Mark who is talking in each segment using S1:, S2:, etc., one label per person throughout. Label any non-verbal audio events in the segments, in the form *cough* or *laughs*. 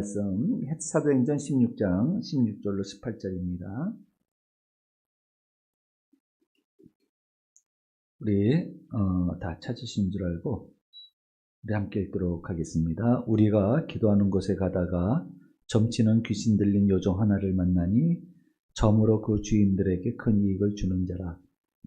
S1: 말씀 사도행전 16장 16절로 18절입니다. 우리 어, 다 찾으신 줄 알고 우리 함께 읽도록 하겠습니다. 우리가 기도하는 곳에 가다가 점치는 귀신 들린 요정 하나를 만나니 점으로 그 주인들에게 큰 이익을 주는 자라.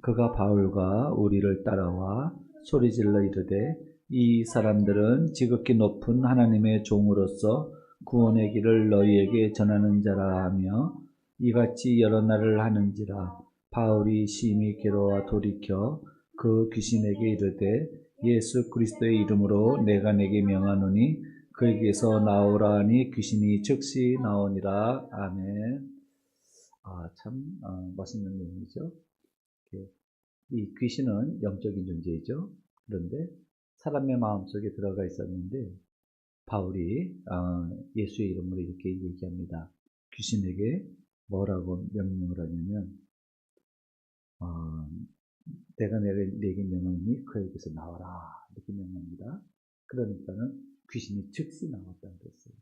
S1: 그가 바울과 우리를 따라와 소리질러 이르되 이 사람들은 지극히 높은 하나님의 종으로서 구원의 길을 너희에게 전하는 자라 하며 이같이 여러 날을 하는지라. 바울이 심히 괴로워 돌이켜 그 귀신에게 이르되 예수 그리스도의 이름으로 내가 내게 명하노니 그에게서 나오라 하니 귀신이 즉시 나오니라. 아멘. 아참 어, 멋있는 내용이죠. 이 귀신은 영적인 존재이죠. 그런데 사람의 마음속에 들어가 있었는데 바울이 어, 예수의 이름으로 이렇게 얘기합니다. 귀신에게 뭐라고 명령을 하냐면 어, 내가 내게 명하니 그에게서 나와라 이렇게 명합니다. 그러니까는 귀신이 즉시 나왔다는 것어요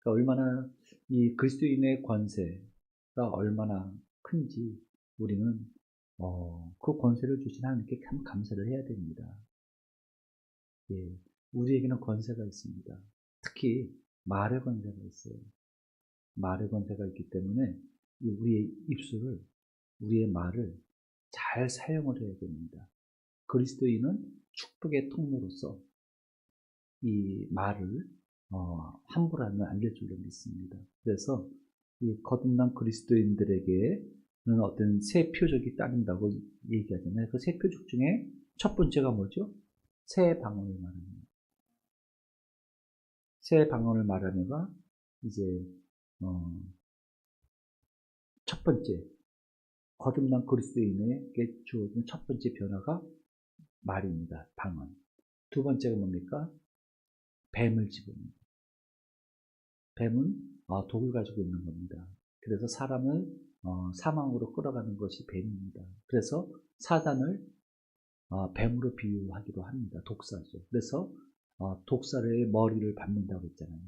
S1: 그러니까 얼마나 이 그리스도인의 권세가 얼마나 큰지 우리는 어, 그 권세를 주신 하나님께 참 감사를 해야 됩니다. 예, 우리에게는 권세가 있습니다. 특히 말의 권세가 있어요. 말의 권세가 있기 때문에 우리의 입술을, 우리의 말을 잘 사용을 해야 됩니다. 그리스도인은 축복의 통로로서 이 말을 어, 함부로 하면 안 될 줄로 믿습니다. 그래서 이 거듭난 그리스도인들에게는 어떤 세 표적이 따른다고 얘기하잖아요. 그 세 표적 중에 첫 번째가 뭐죠? 새 방언을 말합니다. 새 방언을 말하면가 이제 어, 첫 번째 거듭난 그리스도인에게 주어진 첫 번째 변화가 말입니다. 방언. 두 번째가 뭡니까? 뱀을 집습니다. 뱀은 어, 독을 가지고 있는 겁니다. 그래서 사람을 어, 사망으로 끌어가는 것이 뱀입니다. 그래서 사단을 어, 뱀으로 비유하기도 합니다. 독사죠. 그래서 어, 독사의 머리를 밟는다고 했잖아요.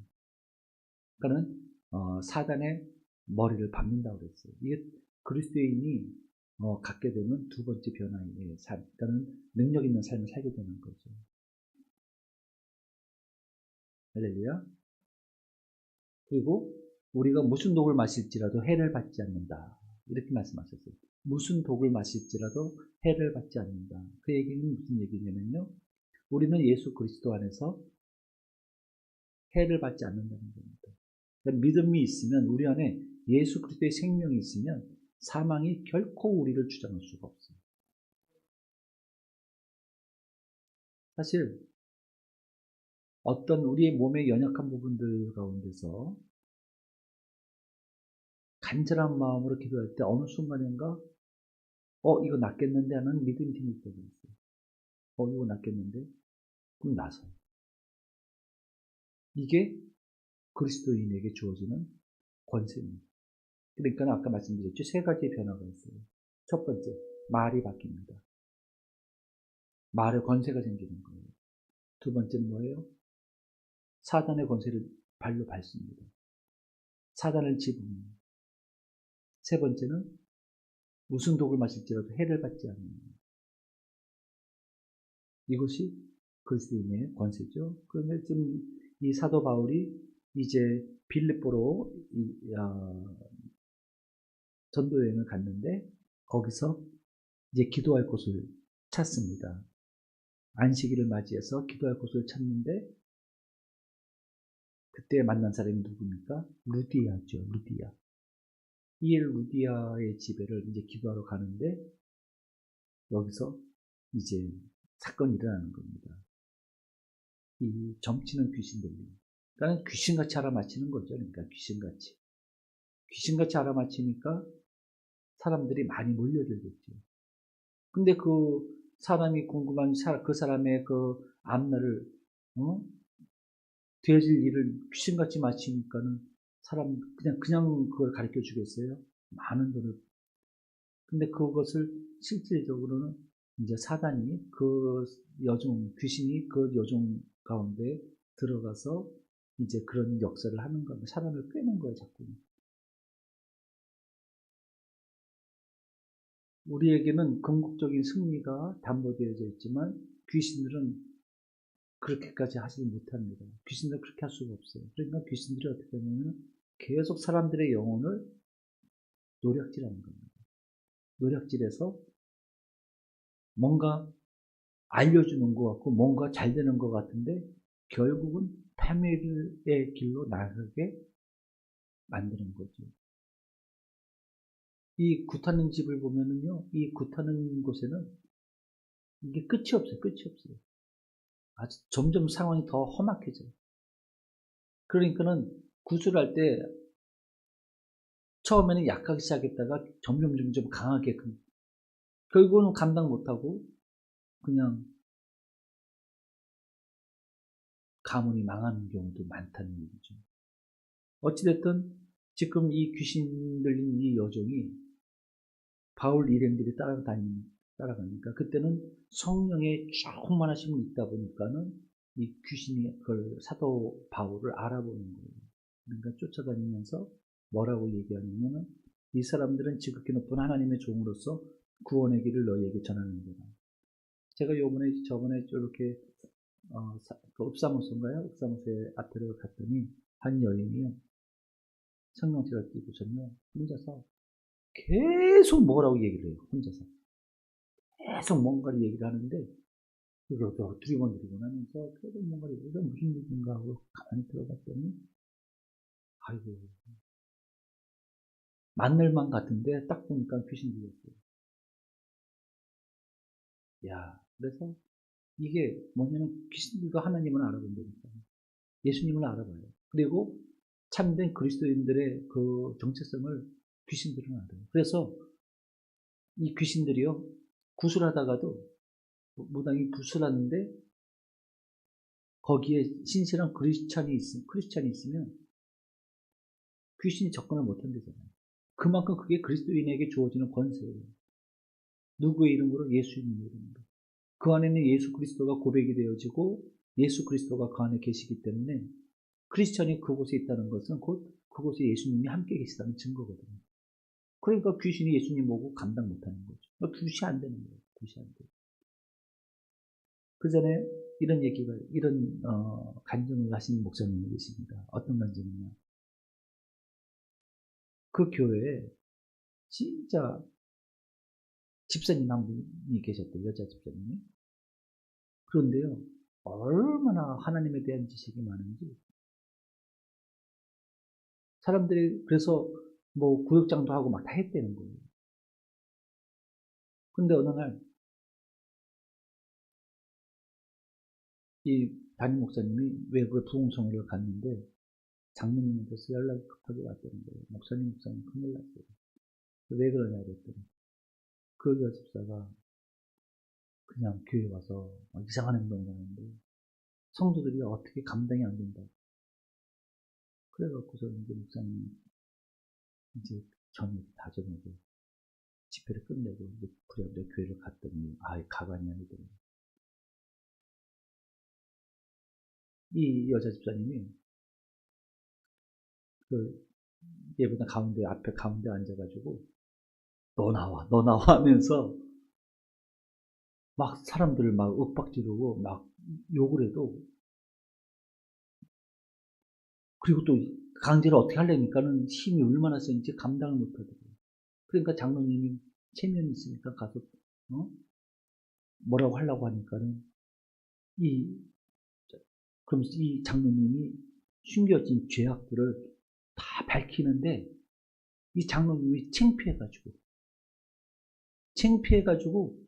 S1: 그러니까는 어, 사단의 머리를 밟는다고 그랬어요. 이게 그리스도인이 어, 갖게 되면 두 번째 변화의 삶, 그러니까는 능력 있는 삶을 살게 되는 거죠. 할렐루야. 그리고 우리가 무슨 독을 마실지라도 해를 받지 않는다. 이렇게 말씀하셨어요. 무슨 독을 마실지라도 해를 받지 않는다. 그 얘기는 무슨 얘기냐면요. 우리는 예수 그리스도 안에서 해를 받지 않는다는 겁니다. 그러니까 믿음이 있으면 우리 안에 예수 그리스도의 생명이 있으면 사망이 결코 우리를 주장할 수가 없어요. 사실 어떤 우리의 몸의 연약한 부분들 가운데서 간절한 마음으로 기도할 때 어느 순간인가 어 이거 낫겠는데 하는 믿음이 생길 때가 있어요. 어 이거 낫겠는데 그럼 나서 이게 그리스도인에게 주어지는 권세입니다. 그러니까 아까 말씀드렸죠. 세 가지의 변화가 있어요. 첫 번째, 말이 바뀝니다. 말의 권세가 생기는 거예요. 두 번째는 뭐예요? 사단의 권세를 발로 밟습니다. 사단을 집습니다. 세 번째는 무슨 독을 마실지라도 해를 받지 않는 이것이 그리스도인의 권세죠. 그런데 지금 이 사도 바울이 이제 빌립보로 이, 아, 전도 여행을 갔는데 거기서 이제 기도할 곳을 찾습니다. 안식일을 맞이해서 기도할 곳을 찾는데 그때 만난 사람이 누굽니까? 루디아죠, 루디아. 이 루디아의 집에를 이제 기도하러 가는데 여기서 이제 사건이 일어나는 겁니다. 이 점치는 귀신들이. 그러니까 귀신같이 알아맞히는 거죠. 그러니까 귀신같이. 귀신같이 알아맞히니까 사람들이 많이 몰려들겠죠. 근데 그 사람이 궁금한 그 사람의 그 앞날을, 어? 되어질 일을 귀신같이 마치니까는 사람, 그냥, 그냥 그걸 가르쳐 주겠어요? 많은 돈을. 근데 그것을 실질적으로는 이제 사단이 그 여종, 귀신이 그 여종 가운데 들어가서 이제 그런 역사를 하는 거야. 사람을 꿰는 거야, 자꾸. 우리에게는 궁극적인 승리가 담보되어져 있지만 귀신들은 그렇게까지 하지 못합니다. 귀신들은 그렇게 할 수가 없어요. 그러니까 귀신들이 어떻게 하냐면 계속 사람들의 영혼을 노력질하는 겁니다. 노력질해서 뭔가 알려주는 것 같고 뭔가 잘 되는 것 같은데 결국은 패밀의 길로 나가게 만드는 거죠. 이 굿하는 집을 보면은요, 이 굿하는 곳에는 이게 끝이 없어요. 끝이 없어요. 아주 점점 상황이 더 험악해져요. 그러니까는 구술할 때 처음에는 약하게 시작했다가 점점 점점 강하게 결국은 감당 못하고 그냥 가문이 망하는 경우도 많다는 얘기죠. 어찌됐든 지금 이 귀신 들린 이 여종이 바울 일행들이 따라다니, 따라가니까 그때는 성령의 충만하심이 있다 보니까는 이 귀신이 그걸 사도 바울을 알아보는 거예요. 그러니까 쫓아다니면서 뭐라고 얘기하냐면은 이 사람들은 지극히 높은 하나님의 종으로서 구원의 길을 너희에게 전하는 거다. 제가 요번에 저번에 이렇게 어, 그 읍사무소인가요? 읍사무소에 앞에를 갔더니 한 여인이요. 성령체가 끼고서요. 혼자서 계속 뭐라고 얘기를 해요. 혼자서. 계속 뭔가를 얘기를 하는데 그걸 두리번 두리번 하면서 계속 뭔가를 얘기해서 무슨 얘기인가 하고 가만히 들어봤더니 아이고 만날만 같은데 딱 보니까 귀신 들렸어요. 야, 그래서 이게 뭐냐면 귀신들과 하나님을 알아본 다니까. 예수님을 알아봐요. 그리고 참된 그리스도인들의 그 정체성을 귀신들은 알아요. 그래서 이 귀신들이요, 구슬하다가도 무당이 구슬하는데 거기에 신실한 크리스찬이 있으면, 크리스찬이 있으면 귀신이 접근을 못한다잖아요. 그만큼 그게 그리스도인에게 주어지는 권세예요. 누구의 이름으로? 예수님의 이름으로. 그 안에는 예수 그리스도가 고백이 되어지고 예수 그리스도가 그 안에 계시기 때문에 크리스천이 그곳에 있다는 것은 곧 그곳에 예수님이 함께 계시다는 증거거든요. 그러니까 귀신이 예수님 보고 감당 못하는 거죠. 그러니까 굿이 안 되는 거예요. 굿이 안 돼요. 그 전에 이런 얘기가, 이런, 어, 간증을 하신 목사님이 계십니다. 어떤 간증이냐. 그 교회에 진짜 집사님 한 분이 계셨대요. 여자 집사님이. 그런데요, 얼마나 하나님에 대한 지식이 많은지. 사람들이 그래서 뭐 구역장도 하고 막 다 했다는 거예요. 근데 어느 날, 이 담임 목사님이 외부에 부흥성회를 갔는데 장로님한테서 연락이 급하게 왔다는 거예요. 목사님, 목사님 큰일 났어요. 왜 그러냐 그랬더니 그 여집사가 그냥 교회 와서 이상한 행동을 하는데 성도들이 어떻게 감당이 안 된다. 그래갖고서 이제 목사님 이제 저녁 다 저녁에 집회를 끝내고 이제 그래 내 교회를 갔더니 아예 가관이 아니더라고요. 이 여자 집사님이 그 예보다 가운데 앞에 가운데 앉아가지고 너 나와 너 나와 하면서 막 사람들을 막 윽박지르고 막 욕을 해도 그리고 또 강제를 어떻게 하려니까는 힘이 얼마나 센지 감당을 못하더라고요. 그러니까 장로님이 체면이 있으니까 가서 어? 뭐라고 하려고 하니까는 이 그러면서 이 장로님이 숨겨진 죄악들을 다 밝히는데 이 장로님이 창피해가지고 창피해가지고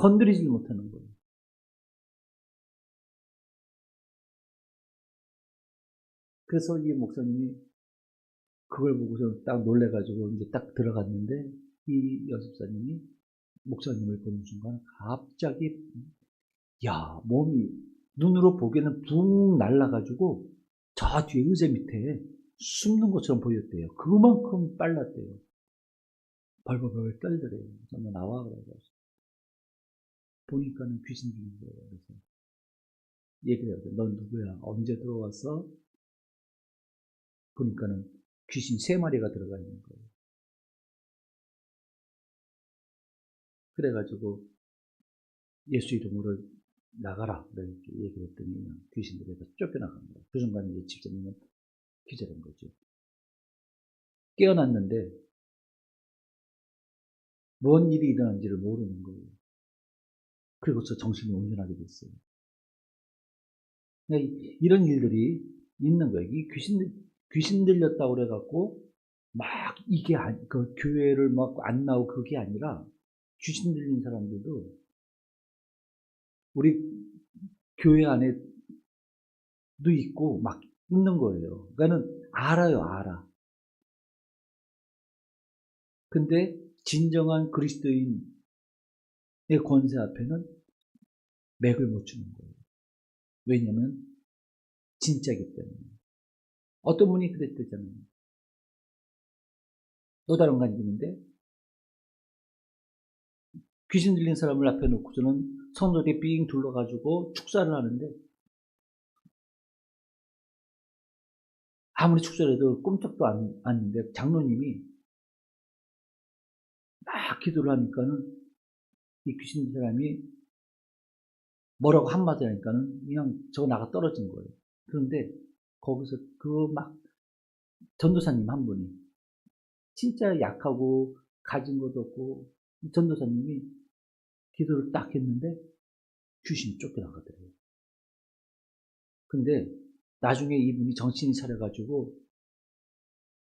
S1: 건드리지 못하는 거예요. 그래서 이 목사님이 그걸 보고서 딱 놀래가지고 이제 딱 들어갔는데 이 연습사님이 목사님을 보는 순간 갑자기 야 몸이 눈으로 보기에는 붕 날라가지고 저 뒤에 의자 밑에 숨는 것처럼 보였대요. 그만큼 빨랐대요. 벌벌벌 떨더래요. 정말 나와 그래서 보니까는 귀신 들린 거예요. 그래서 얘기를 해요. 넌 누구야? 언제 들어왔어? 보니까는 귀신 세 마리가 들어가 있는 거예요. 그래가지고 예수 이름으로 나가라. 이렇게 얘기를 했더니 귀신들이 다 쫓겨나갑니다. 그 순간 이제 집사님은 기절한 거죠. 깨어났는데 뭔 일이 일어난지를 모르는 거예요. 그리고서 정신이 온전하게 됐어요. 그러니까 이런 일들이 있는 거예요. 이 귀신, 귀신 들렸다고 그래 갖고, 막 이게, 아니, 그 교회를 막 안 나오고 그게 아니라, 귀신 들린 사람들도, 우리 교회 안에도 있고, 막 있는 거예요. 그러니까는 알아요, 알아. 근데, 진정한 그리스도인의 권세 앞에는 맥을 못 주는 거예요. 왜냐면 진짜기 때문에. 어떤 분이 그랬대잖아요. 또 다른 관점인데 귀신 들린 사람을 앞에 놓고서는 성도들이 삥 둘러가지고 축사를 하는데 아무리 축사를 해도 꼼짝도 안 하는데 장로님이 막 기도를 하니까는 이 귀신 사람이 뭐라고 한마디 하니까는 그냥 저거 나가 떨어진 거예요. 그런데 거기서 그 막 전도사님 한 분이 진짜 약하고 가진 것도 없고 전도사님이 기도를 딱 했는데 귀신이 쫓겨나가더래요. 근데 나중에 이분이 정신이 차려가지고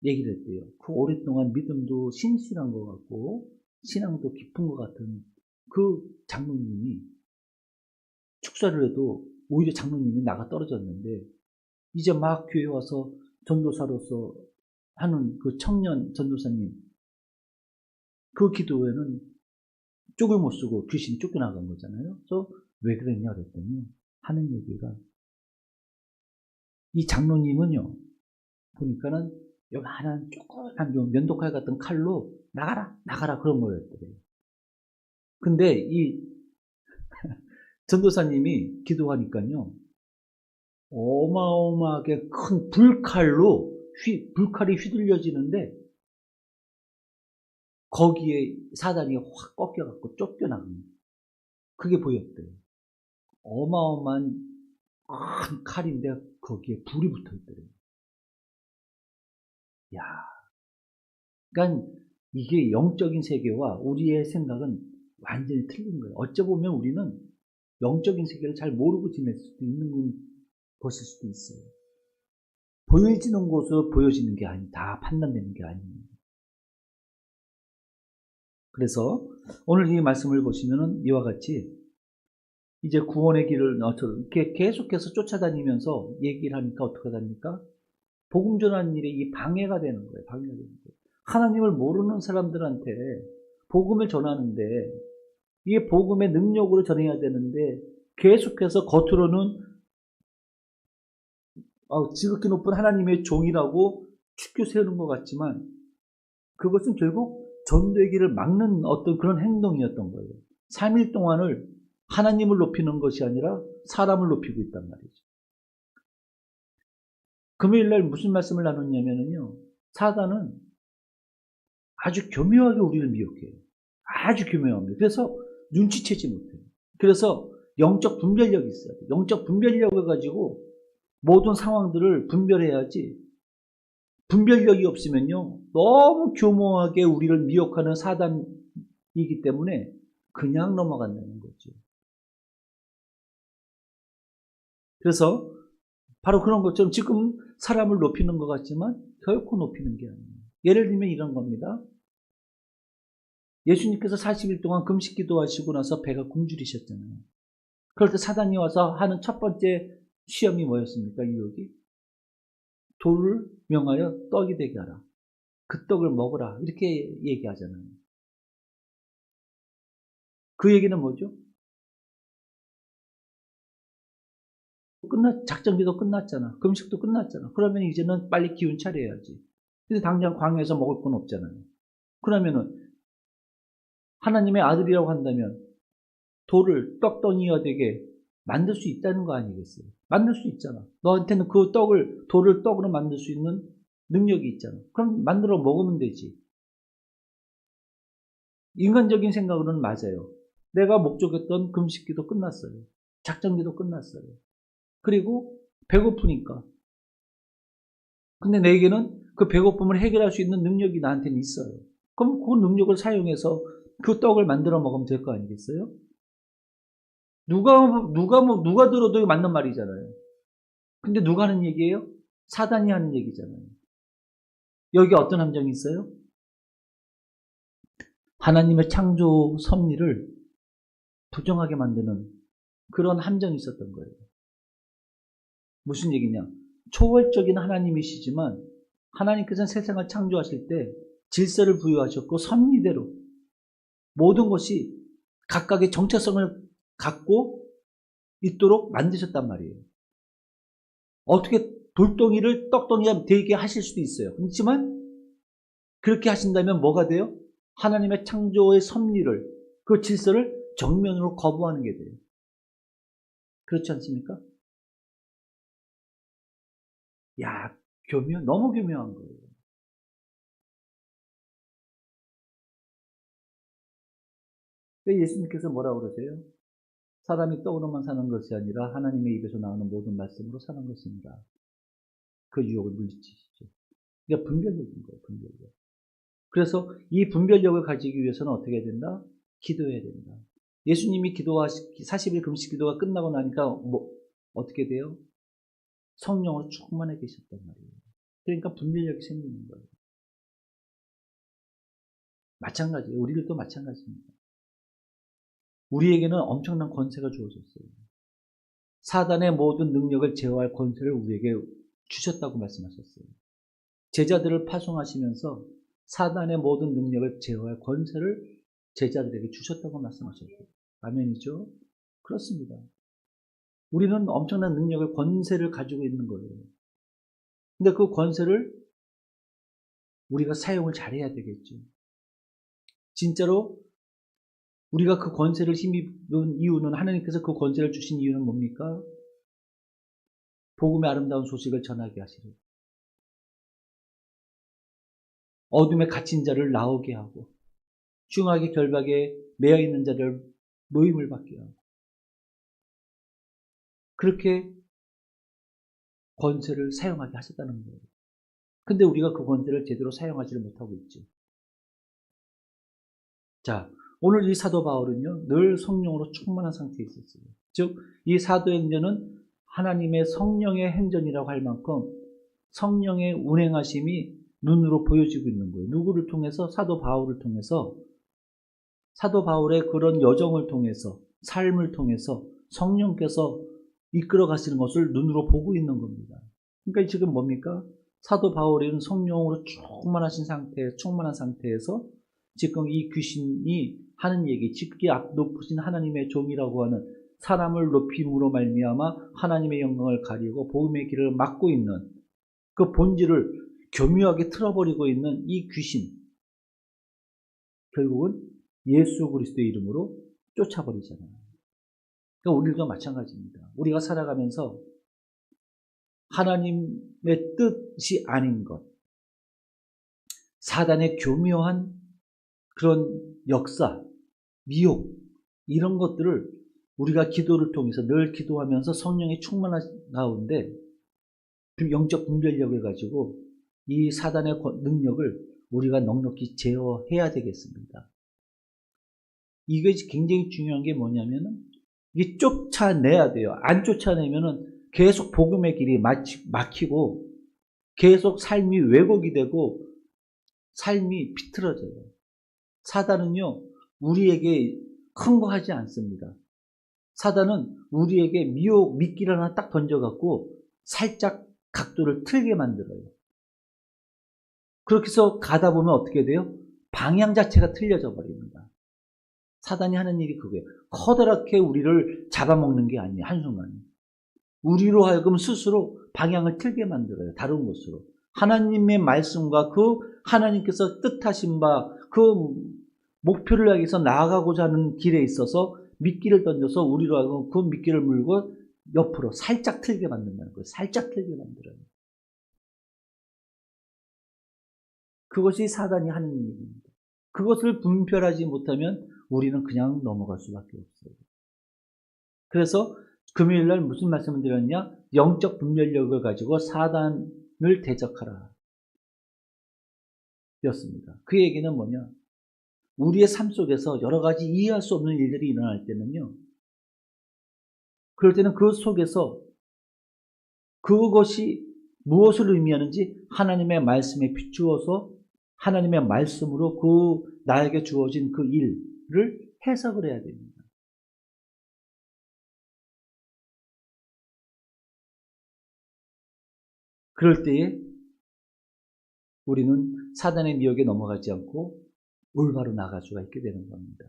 S1: 얘기를 했대요. 그 오랫동안 믿음도 신실한 것 같고 신앙도 깊은 것 같은 그 장로님이 축사를 해도 오히려 장로님이 나가 떨어졌는데 이제 막 교회 와서 전도사로서 하는 그 청년 전도사님 그 기도에는 쪽을 못 쓰고 귀신이 쫓겨나간 거잖아요. 그래서 왜 그랬냐 그랬더니 하는 얘기가 이 장로님은요 보니까는 요만한 조그만 요 면도칼 같은 칼로 나가라 나가라 그런 거였더래요. 근데 이 *laughs* 전도사님이 기도하니까요. 어마어마하게 큰 불칼로 휘, 불칼이 휘둘려지는데 거기에 사단이 확 꺾여갖고 쫓겨나갑니다. 그게 보였대요. 어마어마한 큰 칼인데 거기에 불이 붙어 있더래요. 야, 그러니까 이게 영적인 세계와 우리의 생각은 완전히 틀린 거예요. 어쩌보면 우리는 영적인 세계를 잘 모르고 지낼 수도 있는 것일 수도 있어요. 보여지는 곳으로 보여지는 게 아니, 다 판단되는 게 아닙니다. 그래서 오늘 이 말씀을 보시면은 이와 같이 이제 구원의 길을 이렇게 계속해서 쫓아다니면서 얘기를 하니까 어떻게 됩니까? 복음 전하는 일에 이 방해가 되는 거예요. 방해가 되는 거예요. 하나님을 모르는 사람들한테 복음을 전하는데 이게 복음의 능력으로 전해야 되는데 계속해서 겉으로는 어, 지극히 높은 하나님의 종이라고 축교 세우는 것 같지만 그것은 결국 전되기를 막는 어떤 그런 행동이었던 거예요. 3일 동안을 하나님을 높이는 것이 아니라 사람을 높이고 있단 말이죠. 금요일 날 무슨 말씀을 나눴냐면요. 사단은 아주 교묘하게 우리를 미혹해요. 아주 교묘합니다. 그래서 눈치채지 못해요. 그래서 영적 분별력이 있어요. 영적 분별력을 가지고 모든 상황들을 분별해야지 분별력이 없으면요. 너무 교묘하게 우리를 미혹하는 사단이기 때문에 그냥 넘어간다는 거죠. 그래서 바로 그런 것처럼 지금 사람을 높이는 것 같지만 결코 높이는 게 아니에요. 예를 들면 이런 겁니다. 예수님께서 40일 동안 금식 기도하시고 나서 배가 굶주리셨잖아요. 그럴 때 사단이 와서 하는 첫 번째 시험이 뭐였습니까? 유혹이? 돌을 명하여 떡이 되게 하라. 그 떡을 먹으라. 이렇게 얘기하잖아요. 그 얘기는 뭐죠? 끝났, 작전기도 끝났잖아. 금식도 끝났잖아. 그러면 이제는 빨리 기운 차려야지. 근데 당장 광야에서 먹을 건 없잖아요. 그러면은 하나님의 아들이라고 한다면 돌을 떡덩이가 되게 만들 수 있다는 거 아니겠어요? 만들 수 있잖아. 너한테는 그 떡을, 돌을 떡으로 만들 수 있는 능력이 있잖아. 그럼 만들어 먹으면 되지. 인간적인 생각으로는 맞아요. 내가 목적했던 금식기도 끝났어요. 작전기도 끝났어요. 그리고 배고프니까. 근데 내게는 그 배고픔을 해결할 수 있는 능력이 나한테는 있어요. 그럼 그 능력을 사용해서 그 떡을 만들어 먹으면 될 거 아니겠어요? 누가, 누가, 뭐, 누가 들어도 맞는 말이잖아요. 근데 누가 하는 얘기예요? 사단이 하는 얘기잖아요. 여기 어떤 함정이 있어요? 하나님의 창조 섭리를 부정하게 만드는 그런 함정이 있었던 거예요. 무슨 얘기냐? 초월적인 하나님이시지만 하나님께서는 세상을 창조하실 때 질서를 부여하셨고 섭리대로 모든 것이 각각의 정체성을 갖고 있도록 만드셨단 말이에요. 어떻게 돌덩이를 떡덩이가 되게 하실 수도 있어요. 그렇지만 그렇게 하신다면 뭐가 돼요? 하나님의 창조의 섭리를 그 질서를 정면으로 거부하는 게 돼요. 그렇지 않습니까? 야, 교묘, 너무 교묘한 거예요. 왜 예수님께서 뭐라고 그러세요? 사람이 떡으로만 사는 것이 아니라 하나님의 입에서 나오는 모든 말씀으로 사는 것입니다. 그 유혹을 물리치시죠. 그러니까 분별력인 거예요, 분별력. 그래서 이 분별력을 가지기 위해서는 어떻게 해야 된다? 기도해야 된다. 예수님이 기도하시, 40일 금식 기도가 끝나고 나니까 뭐, 어떻게 돼요? 성령으로 충만해 계셨단 말이에요. 그러니까 분별력이 생기는 거예요. 마찬가지예요. 우리들도 마찬가지입니다. 우리에게는 엄청난 권세가 주어졌어요. 사단의 모든 능력을 제어할 권세를 우리에게 주셨다고 말씀하셨어요. 제자들을 파송하시면서 사단의 모든 능력을 제어할 권세를 제자들에게 주셨다고 말씀하셨어요. 아멘이죠? 그렇습니다. 우리는 엄청난 능력을, 권세를 가지고 있는 거예요. 근데 그 권세를 우리가 사용을 잘해야 되겠죠. 진짜로 우리가 그 권세를 힘입은 이유는 하나님께서 그 권세를 주신 이유는 뭡니까? 복음의 아름다운 소식을 전하게 하시려. 어둠에 갇힌 자를 나오게 하고 중하게 결박에 매여 있는 자를 모임을 받게 하고 그렇게 권세를 사용하게 하셨다는 거예요. 근데 우리가 그 권세를 제대로 사용하지를 못하고 있죠. 자, 오늘 이 사도 바울은요, 늘 성령으로 충만한 상태에 있었어요. 즉, 이 사도행전은 하나님의 성령의 행전이라고 할 만큼 성령의 운행하심이 눈으로 보여지고 있는 거예요. 누구를 통해서? 사도 바울을 통해서 사도 바울의 그런 여정을 통해서 삶을 통해서 성령께서 이끌어 가시는 것을 눈으로 보고 있는 겁니다. 그러니까 지금 뭡니까? 사도 바울은 성령으로 충만하신 상태, 충만한 상태에서 지금 이 귀신이 하는 얘기, 직기 앞 높으신 하나님의 종이라고 하는 사람을 높임으로 말미암아 하나님의 영광을 가리고 복음의 길을 막고 있는 그 본질을 교묘하게 틀어버리고 있는 이 귀신 결국은 예수 그리스도의 이름으로 쫓아버리잖아요. 그러니까 우리도 마찬가지입니다. 우리가 살아가면서 하나님의 뜻이 아닌 것, 사단의 교묘한 그런 역사, 미혹, 이런 것들을 우리가 기도를 통해서 늘 기도하면서 성령의 충만한 가운데 영적 분별력을 가지고 이 사단의 능력을 우리가 넉넉히 제어해야 되겠습니다. 이게 굉장히 중요한 게 뭐냐면은 이 쫓아내야 돼요. 안 쫓아내면은 계속 복음의 길이 막히고 계속 삶이 왜곡이 되고 삶이 비틀어져요. 사단은요, 우리에게 큰 거 하지 않습니다. 사단은 우리에게 미혹, 미끼를 하나 딱 던져갖고 살짝 각도를 틀게 만들어요. 그렇게 해서 가다 보면 어떻게 돼요? 방향 자체가 틀려져 버립니다. 사단이 하는 일이 그거예요. 커다랗게 우리를 잡아먹는 게 아니에요. 한순간에. 우리로 하여금 스스로 방향을 틀게 만들어요. 다른 곳으로. 하나님의 말씀과 그 하나님께서 뜻하신 바 그 목표를 향해서 나아가고자 하는 길에 있어서 미끼를 던져서 우리로 하고 그 미끼를 물고 옆으로 살짝 틀게 만든다는 거예요. 살짝 틀게 만들어요. 그것이 사단이 하는 일입니다. 그것을 분별하지 못하면 우리는 그냥 넘어갈 수밖에 없어요. 그래서 금요일 날 무슨 말씀을 드렸냐? 영적 분별력을 가지고 사단을 대적하라. 였습니다. 그 얘기는 뭐냐? 우리의 삶 속에서 여러 가지 이해할 수 없는 일들이 일어날 때는요. 그럴 때는 그 속에서 그것이 무엇을 의미하는지 하나님의 말씀에 비추어서 하나님의 말씀으로 그 나에게 주어진 그 일을 해석을 해야 됩니다. 그럴 때에 우리는 사단의 미혹에 넘어가지 않고 올바로 나갈 수가 있게 되는 겁니다.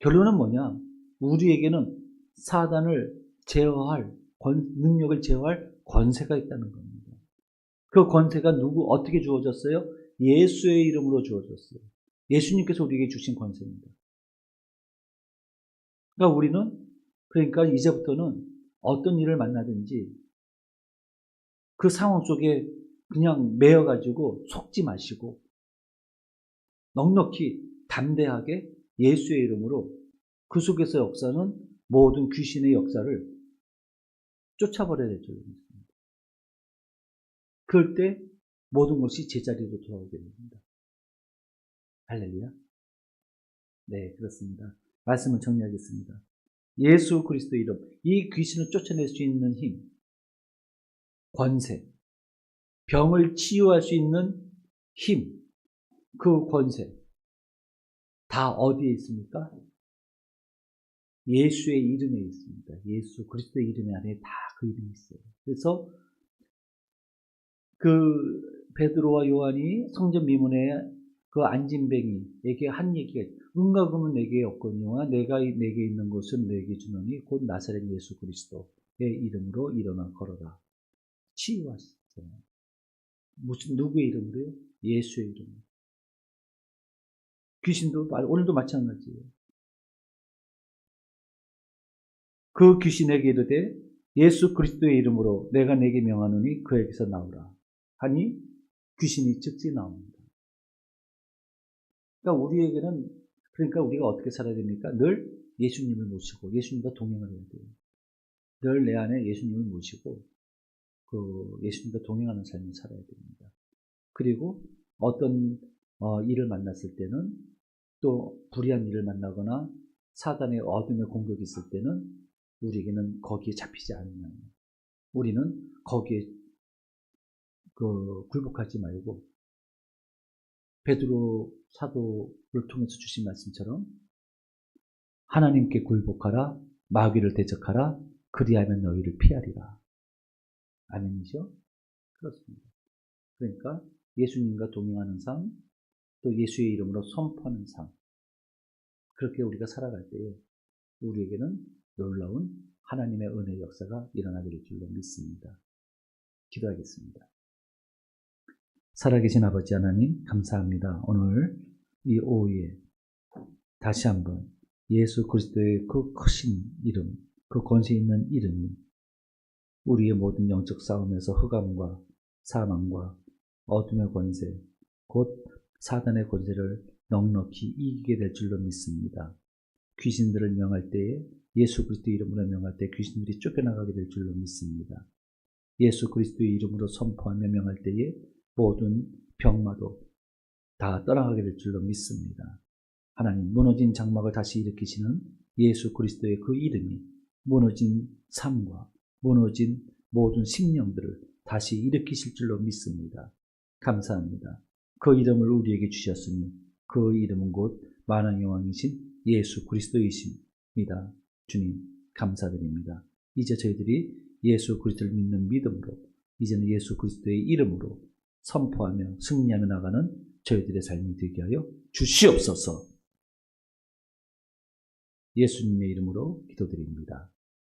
S1: 결론은 뭐냐? 우리에게는 사단을 제어할 권, 능력을 제어할 권세가 있다는 겁니다. 그 권세가 누구 어떻게 주어졌어요? 예수의 이름으로 주어졌어요. 예수님께서 우리에게 주신 권세입니다. 그러니까 우리는 그러니까 이제부터는 어떤 일을 만나든지 그 상황 속에 그냥 매여가지고 속지 마시고 넉넉히 담대하게 예수의 이름으로 그 속에서 역사는 모든 귀신의 역사를 쫓아버려야 믿습니다. 그럴 때 모든 것이 제자리로 돌아오게 됩니다. 할렐루야. 네, 그렇습니다. 말씀을 정리하겠습니다. 예수 그리스도 이름, 이 귀신을 쫓아낼 수 있는 힘, 권세, 병을 치유할 수 있는 힘, 그 권세, 다 어디에 있습니까? 예수의 이름에 있습니다. 예수 그리스도의 이름 안에 다 그 이름이 있어요. 그래서 그 베드로와 요한이 성전 미문에 그 안진뱅이에게 한 얘기가. 은과 금은 내게 없거니와 내가 내게 있는 것은 내게 주노니 곧 나사렛 예수 그리스도의 이름으로 일어나 걸어라. 치유하셨잖아요. 무슨 누구의 이름으로요? 예수의 이름으로. 귀신도 오늘도 마찬가지예요. 그 귀신에게 이르되 예수 그리스도의 이름으로 내가 내게 명하노니 그에게서 나오라. 하니 귀신이 즉시 나옵니다. 그러니까 우리에게는 그러니까 우리가 어떻게 살아야 됩니까? 늘 예수님을 모시고 예수님과 동행을 해야 돼요. 늘 내 안에 예수님을 모시고 그 예수님과 동행하는 삶을 살아야 됩니다. 그리고 어떤 어, 일을 만났을 때는 또 불의한 일을 만나거나 사단의 어둠의 공격이 있을 때는 우리에게는 거기에 잡히지 않는 우리는 거기에 그 굴복하지 말고 베드로 사도를 통해서 주신 말씀처럼 하나님께 굴복하라 마귀를 대적하라 그리하면 너희를 피하리라 아멘이죠? 그렇습니다. 그러니까 예수님과 동행하는 삶, 또 예수의 이름으로 선포하는 삶. 그렇게 우리가 살아갈 때에 우리에게는 놀라운 하나님의 은혜 역사가 일어나게 될 줄로 믿습니다. 기도하겠습니다. 살아계신 아버지 하나님, 감사합니다. 오늘 이 오후에 다시 한번 예수 그리스도의 그 크신 이름, 그 권세 있는 이름이 우리의 모든 영적 싸움에서 흑암과 사망과 어둠의 권세, 곧 사단의 권세를 넉넉히 이기게 될 줄로 믿습니다. 귀신들을 명할 때에 예수 그리스도 이름으로 명할 때 귀신들이 쫓겨나가게 될 줄로 믿습니다. 예수 그리스도의 이름으로 선포하며 명할 때에 모든 병마도 다 떠나가게 될 줄로 믿습니다. 하나님 무너진 장막을 다시 일으키시는 예수 그리스도의 그 이름이 무너진 삶과 무너진 모든 심령들을 다시 일으키실 줄로 믿습니다. 감사합니다. 그 이름을 우리에게 주셨으니 그 이름은 곧 만왕의 왕이신 예수 그리스도이십니다. 주님 감사드립니다. 이제 저희들이 예수 그리스도를 믿는 믿음으로 이제는 예수 그리스도의 이름으로 선포하며 승리하며 나가는 저희들의 삶이 되게 하여 주시옵소서. 예수님의 이름으로 기도드립니다.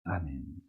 S1: 아멘.